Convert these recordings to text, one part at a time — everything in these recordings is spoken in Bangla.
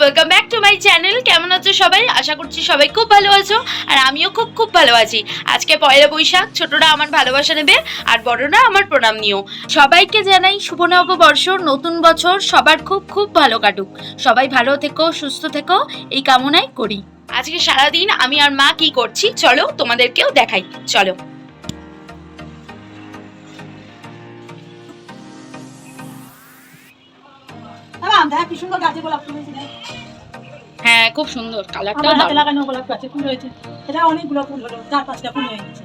Welcome back to my channel কেমন আছো সবাই? আশা করছি সবাই খুব ভালো আছো, আর আমিও খুব খুব ভালো আছি। আজকে পয়লা বৈশাখ, ছোটরা আমার ভালোবাসা নেবে আর বড়রা আমার প্রণাম নিও। সবাইকে জানাই শুভ নববর্ষ, নতুন বছর, সবার খুব খুব ভালো কাটুক। সবাই ভালো থেকো, সুস্থ থেকো, এই কামনাই করি। আজকে সারাদিন আমি আর মা কি করছি? চলো তোমাদেরকেও দেখাই। চলো। বাবা, দেখ কি সুন্দর গাছে গোলাপ ফুল হয়েছে হ্যাঁ খুব সুন্দর। কালারটা আমার হাতে লাগানো গোলাপ গাছে ফুল হয়েছে। এটা অনেকগুলো ফুল হলো চার পাঁচটা ফুল হয়ে গেছে।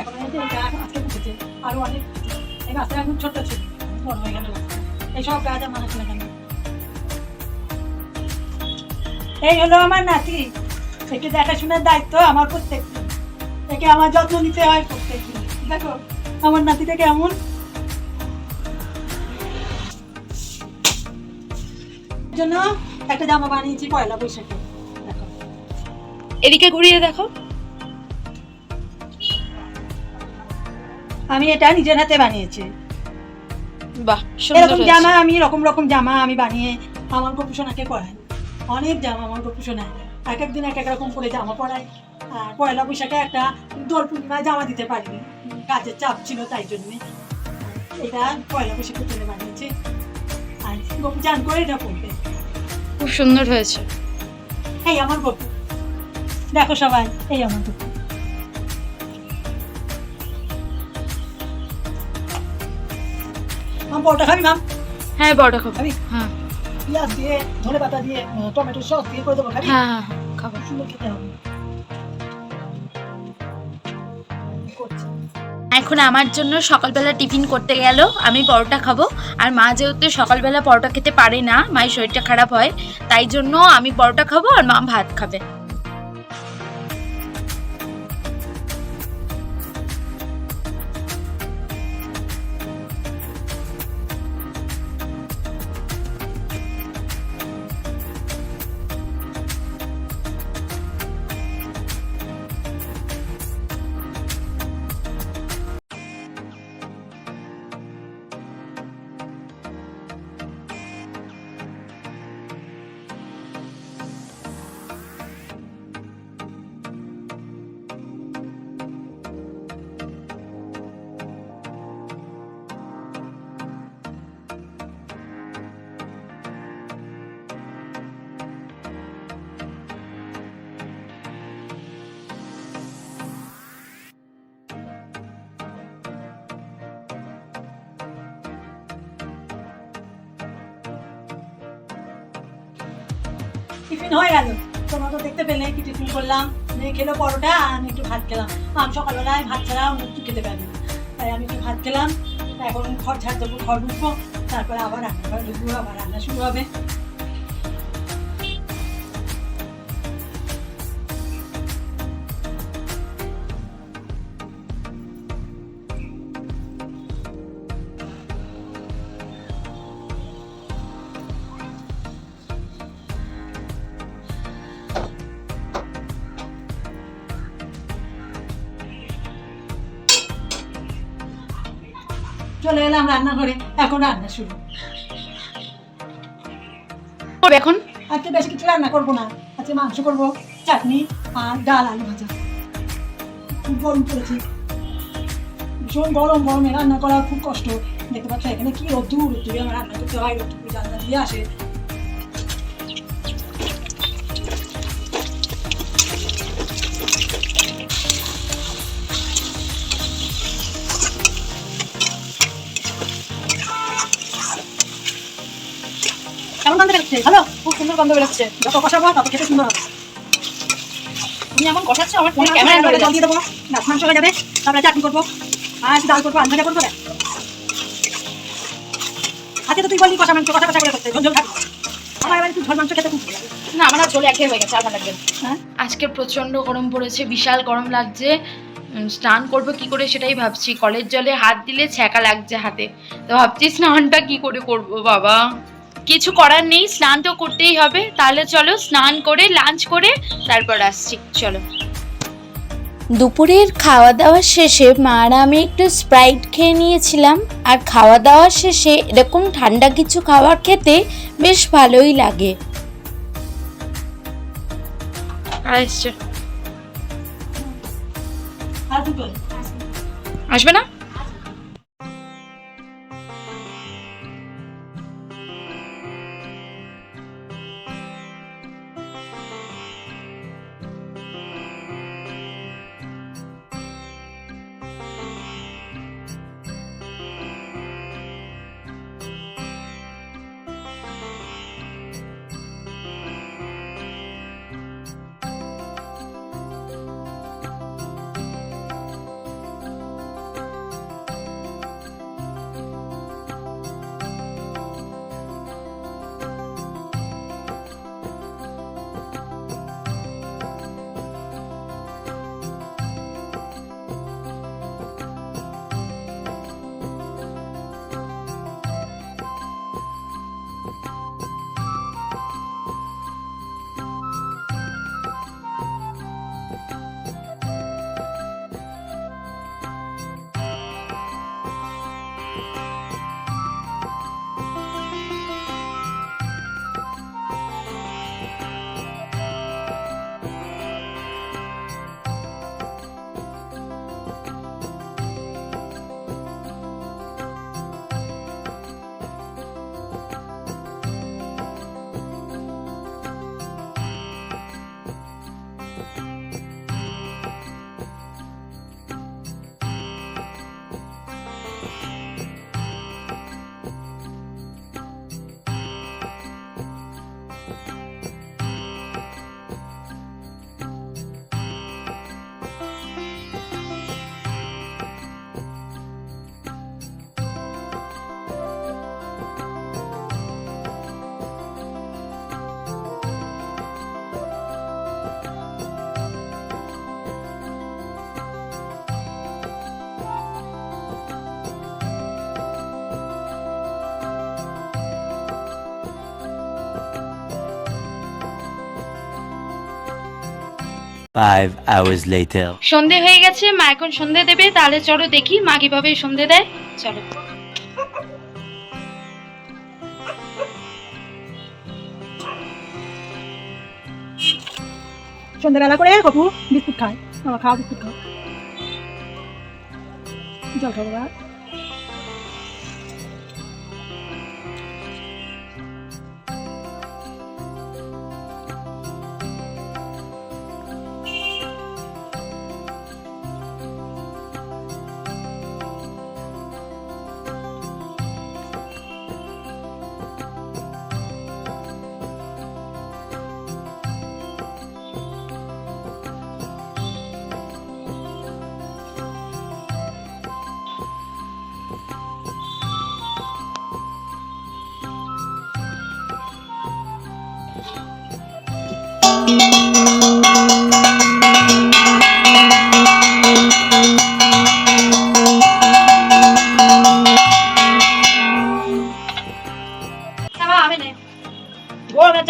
এখন এই আজকে ফুটেছে অনেক এই গাছটা এখন ছোট ছিল বড় হয়ে গেল। এই সব গাছ আমার হাতে লাগানো। এই হলো আমার নাতি। একে দেখাশোনার দায়িত্ব আমার প্রত্যেক। একে আমার যত্ন নিতে হয় প্রত্যেক দেখো আমার নাতিটা কেমন জন্য একটা জামা বানিয়েছি পয়লা বৈশাখে। এদিকে ঘুরিয়ে দেখো। আমি এটা নিজের হাতে বানিয়েছি। বাহ এরকম জামা আমি রকম রকম জামা আমি বানিয়ে আমার গপুসোনাকে পরাই অনেক জামা আমার গপুসোনায় এক একদিন এক এক রকম করে জামা পরাই আর পয়লা বৈশাখে একটা দোল পূর্ণিমায় জামা দিতে পারিনি। কাজের চাপ ছিল তাই জন্যে। এটা পয়লা বৈশাখের জন্য বানিয়েছি। গপু করে এটা পড়বে খুব সুন্দর হয়েছে। এই আমার গপু। দেখো সবাই এই আমার গপু। মাম পরোটা খাবি মাম? হ্যাঁ বড় খাব। খাবি? হ্যাঁ। পেঁয়াজ দিয়ে ধনে পাতা দিয়ে টমেটো সস দিয়ে করে দেবো খাবি? হ্যাঁ হ্যাঁ হ্যাঁ, খাব সুন্দর খেতে হবে। করছি। এখন আমার জন্য সকালবেলা টিফিন করতে গেল, আমি পরোটা খাব। আর মা যেহেতু সকালবেলা পরোটা খেতে পারে না, মায়ের শরীরটা খারাপ হয়, তাই জন্য আমি পরোটা খাব আর মা ভাত খাবে। টিফিন হয়ে গেল। তোমরা তো দেখতে পেলে কি টিফিন করলাম। মেয়ে খেলো পরোটা, আমি একটু ভাত খেলাম। আমি সকালবেলায় ভাত ছাড়া একটু খেতে পারি না। তাই আমি একটু ভাত খেলাম। এখন ঘর ঝাড় দেবো, ঘর ঢুকবো তারপরে আবার রান্না ঘরে ঢুকবো, আবার রান্না শুরু হবে। চলে এলাম রান্নাঘরে এখন রান্না শুরু। করবে এখন? আজকে বেশি কিছু রান্না করব না। আজকে মাংস করব চাটনি আর ডাল আলু ভাজা। খুব গরম পড়েছে। ভীষণ গরম গরমে রান্না করা খুব কষ্ট। দেখতে পাচ্ছ এখানে কি রোদ্দুর? রোদ্দুরে আমার রান্না করতে হয় রোদ্দুর জানলা দিয়ে আসে। কেমন গন্ধ বেরোচ্ছে? ভালো? খুব সুন্দর গন্ধ বেরোচ্ছে। যত কষাবো তত খেতে সুন্দর হবে। তুমি কষাচ্ছ? আমার ফোনে ক্যামেরা জল দিয়ে দেবো। মাংস হয়ে যাবে। তারপরে চাটনি করব। আর ডাল করব করব ব্যাস। আজকে তো তুই বললি কষা মাংস কষা কষা করে করতে। ঝোল থাকবে আমার এবার একটু ঝোল মাংস খেতে খুব ভালো লাগে। না আমার আর চলে একঘেয়ে হয়ে গেছে আর ভালো লাগবে হ্যাঁ? আজকে প্রচণ্ড গরম পড়েছে বিশাল গরম লাগছে। স্নান করব কি করে সেটাই ভাবছি। কলের জলে হাত দিলে ছ্যাঁকা লাগছে হাতে। তো ভাবছি স্নানটা কি করে করব বাবা? কিছু করার নেই স্নান তো করতেই হবে। তাহলে চলো স্নান করে লাঞ্চ করে তারপর আসছি। চলো। দুপুরের খাওয়া দাওয়া শেষে মা আর আমি একটু স্প্রাইট খেয়ে নিয়েছিলাম। আর খাওয়া দাওয়া শেষে এরকম ঠান্ডা কিছু খাবার খেতে বেশ ভালোই লাগে। আসবে না? Five hours later. সন্ধে হয়ে গেছে মা এখন সন্ধে দেবে তাহলে চলো দেখি মা কীভাবে সন্ধে দেয়। চলো। সন্ধ্যাবেলা করে কপু বিস্কুট খায়। বাবা খাও বিস্কুট খাও। জল খাব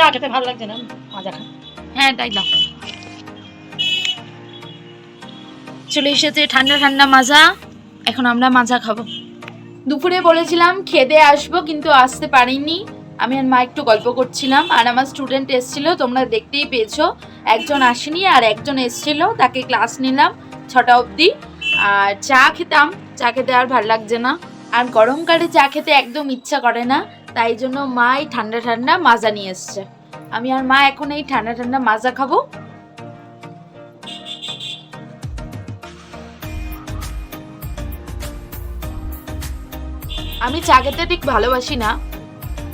চা খেতে ভালো লাগছে না, মাজা খা হ্যাঁ তাই দাও চলে এসেছে ঠান্ডা ঠান্ডা মাজা, এখন আমরা মাজা খাব। দুপুরে বলেছিলাম খেদে আসব, কিন্তু আসতে পারিনি। আমি আর মা একটু গল্প করছিলাম, আর আমার স্টুডেন্ট এসেছিল, তোমরা দেখতেই পেয়েছ। একজন আসেনি আর একজন এসেছিল, তাকে ক্লাস নিলাম ছটা অবধি। আর চা খেতাম, চা খেতে আর ভালো লাগছে না। আর গরমকালে চা খেতে একদম ইচ্ছা করে না, তাই জন্য মা ঠান্ডা ঠান্ডা মাজা নিয়ে এসছে। আমি আর মা এখন এই ঠান্ডা ঠান্ডা মাজা খাব। আমি চা খেতে ঠিক ভালোবাসি না।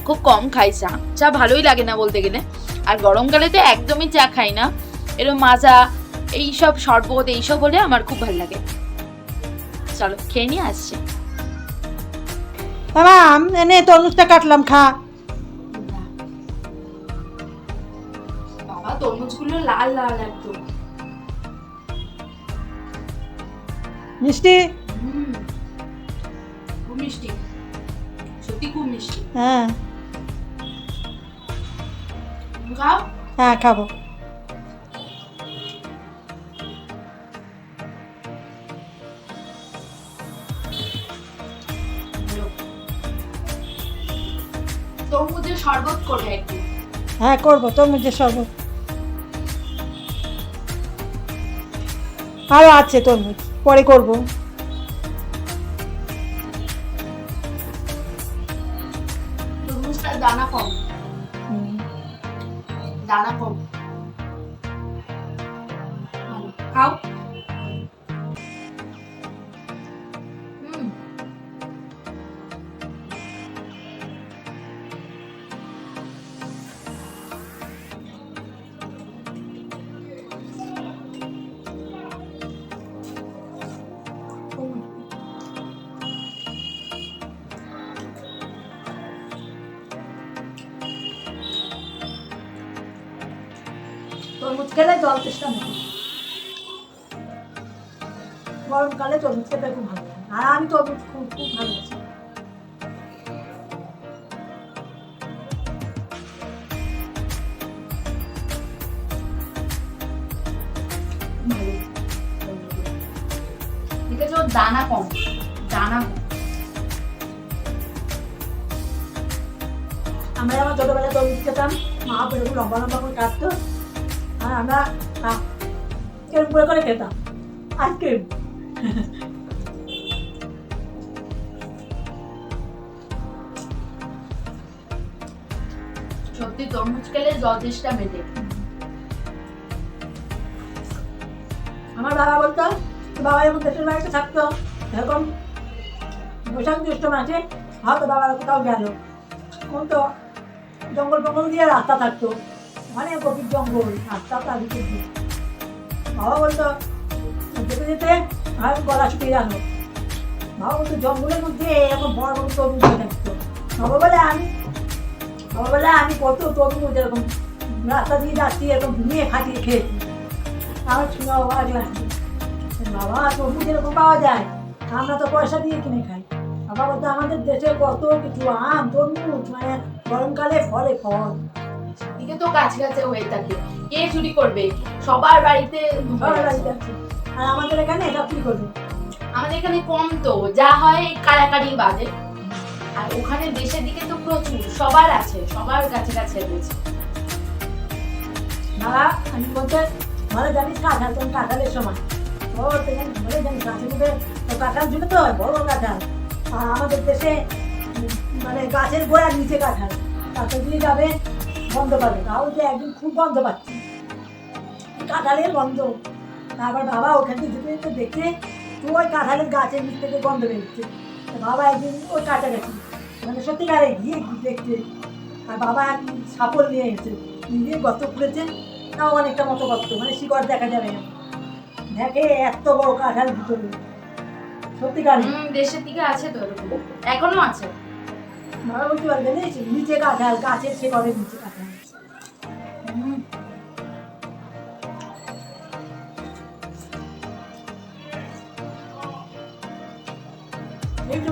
খুব কম খাই চা। চা ভালোই লাগে না বলতে গেলে। আর গরমকালে তো একদমই চা খাই না। এরকম মাজা, এইসব শরবত, এইসব হলে আমার খুব ভালো লাগে। চলো, খেয়ে নিয়ে আসছি। বাবা, এনে তরমুজটা কাটলাম, খা। তরমুজগুলো লাল লাল একদম। মিষ্টি? খুব মিষ্টি। সত্যি খুব মিষ্টি। হ্যাঁ। খাও? হ্যাঁ খাব। তরমুজের শরবত করে একটু? হ্যাঁ করব তরমুজের শরবত। আরও আছে তরমুজ পরে করব। দানা কম। দানা কম। খাও। তরমুজ খেলে জল তেষ্টা নেই। গরমকালে তরমুজ খেতে খুব ভালো লাগে। আর আমি তরমুজ খুব খুব ভালোবাসি। দেখেছ দানা কম। দানা কম। আমরা আমার ছোটবেলায় তরমুজ খেতাম মা বেরোবো লম্বা লম্বা করে কাটতো। আর আমরা এরকম করে করে খেতাম আইসক্রিম সত্যি তরমুজ খেলে জল তেষ্টা মেটে। আমার বাবা বলতো বাবা যখন দেশের বাড়িতে থাকতো এরকম বৈশাখ জ্যৈষ্ঠ মাসে হয়তো বাবার কোথাও গেল। তখন তো জঙ্গল ফঙ্গল দিয়ে রাস্তা থাকতো। অনেক গভীর জঙ্গল রাস্তা তার ভিতর দিয়ে বাবা বলতো, যেতে যেতে আর গলা শুকিয়ে গেল। বাবা বলতো, জঙ্গলের মধ্যে এরকম বড় বড় তরমুজ থাকতো বাবা বলে, আমি বাবা বলে, আমি কত তরমুজ এরকম রাস্তা দিয়ে যাচ্ছি, এরকম ঘুমিয়ে খাটিয়ে খেয়েছি। আমার শুনে অবাক লাগছে বাবা, তরমুজ এরকম পাওয়া যায়, আমরা তো পয়সা দিয়ে কিনে খাই। বাবা বলতো, আমাদের দেশে কত কিছু, আম, তরমুজ মানে গরমকালে ফলে ফল। এদিকে তো গাছ গাছে হয়ে থাকে। কে চুরি করবে? সবার বাড়িতে আর আমাদের এখানে এটা কি করবে? আমাদের এখানে কম তো যা হয় কাড়াকাড়ি বাজে। আর ওখানে দেশের দিকে তো প্রচুর সবার আছে সবার কাছে কাছে রয়েছে। বাবা আমি বলতে ভালো জানিস কাঁঠাল তখন কাঁঠালের সময় ও তো জানিস ভালো জানিস কাঁঠাল তো কাঁঠাল ছিল তো বড় বড় কাঁঠাল। আর আমাদের দেশে মানে গাছের গোড়ার নিচে কাঁঠাল। কাঁঠাল দিয়ে যাবে গন্ধ পাবে। তাও যে একদিন খুব গন্ধ পাচ্ছি। কাঁঠালের গন্ধ। তারপর বাবা ওখান থেকে যেতে যেতে দেখে তো ওই কাঁঠালের গাছের নিচ থেকে গন্ধ বেরোচ্ছে। বাবা একদিন ওই কাঁচা গেছে। মানে সত্যিকারে গিয়ে দেখতে আর বাবা একদিন সাপল নিয়ে এসেছে। নিয়ে গর্ত খুঁড়েছে। তাও অনেকটা মতো গর্ত। মানে শিকড় দেখা যাবে না। দেখে এত বড় কাঁঠাল ভিতরে। সত্যিকারে। হুম, দেশের দিকে আছে তো এরকম। এখনও আছে। বাবা বলতে পারবে নিচে কাঁঠাল গাছের শিকড়ের নিচে কাঁঠাল।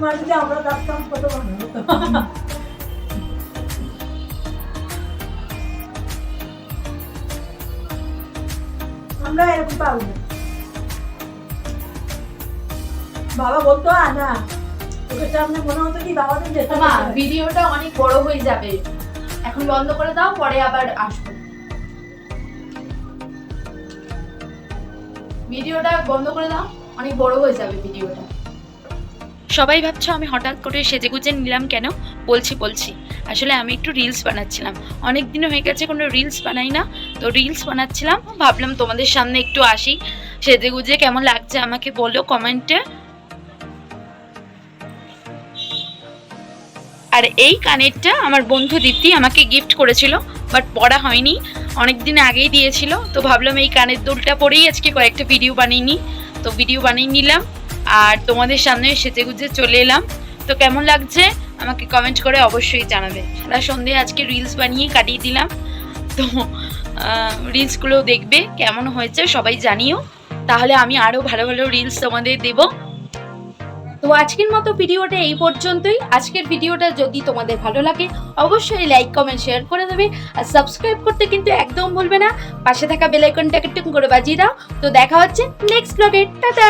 মাঝে যদি আমরা থাকতাম কত ভালো হতো। আমরা এরকম পাবো বাবা বলতো না ওকে সামনে মনে হতো কি বাবাদের যেতে মা, ভিডিওটা অনেক বড় হয়ে যাবে। এখন বন্ধ করে দাও, পরে আবার আসব। ভিডিওটা বন্ধ করে দাও, অনেক বড় হয়ে যাবে ভিডিওটা। সবাই ভাবছ আমি হঠাৎ করে সেজে গুজে নিলাম কেন? বলছি বলছি। আসলে আমি একটু রিলস বানাচ্ছিলাম। অনেক দিন হয়ে গেছে কোনো রিলস বানাই না। তো রিলস বানাচ্ছিলাম। ভাবলাম তোমাদের সামনে একটু আসি। সেজে গুজে কেমন লাগছে আমাকে বলো কমেন্টে আর এই কানেরটা আমার বন্ধু দীপ্তি আমাকে গিফট করেছিল বাট পড়া হয়নি। অনেক দিন আগেই দিয়েছিল। তো ভাবলাম এই কানের দুলটা পরেই আজকে কয়েকটা ভিডিও বানিয়ে নিই। তো ভিডিও বানিয়ে নিলাম। আর তোমাদের সামনে সেজে গুজে চলে এলাম। তো কেমন লাগছে? আমাকে কমেন্ট করে অবশ্যই জানাবে। সারা সন্ধে আজকে রিলস বানিয়ে কাটিয়ে দিলাম। তো রিলসগুলো দেখবে, কেমন হয়েছে সবাই জানিও। তাহলে আমি আরও ভালো ভালো রিলস তোমাদের দেবো। তো আজকের মতো ভিডিওটা এই পর্যন্তই। আজকের ভিডিওটা যদি তোমাদের ভালো লাগে, অবশ্যই লাইক কমেন্ট শেয়ার করে দেবে। আর সাবস্ক্রাইব করতে কিন্তু একদম ভুলবে না। পাশে থাকা বেল আইকনটাকে টুক করে বাজিয়ে দাও। তো দেখা হচ্ছে নেক্সট ব্লগে টাটা!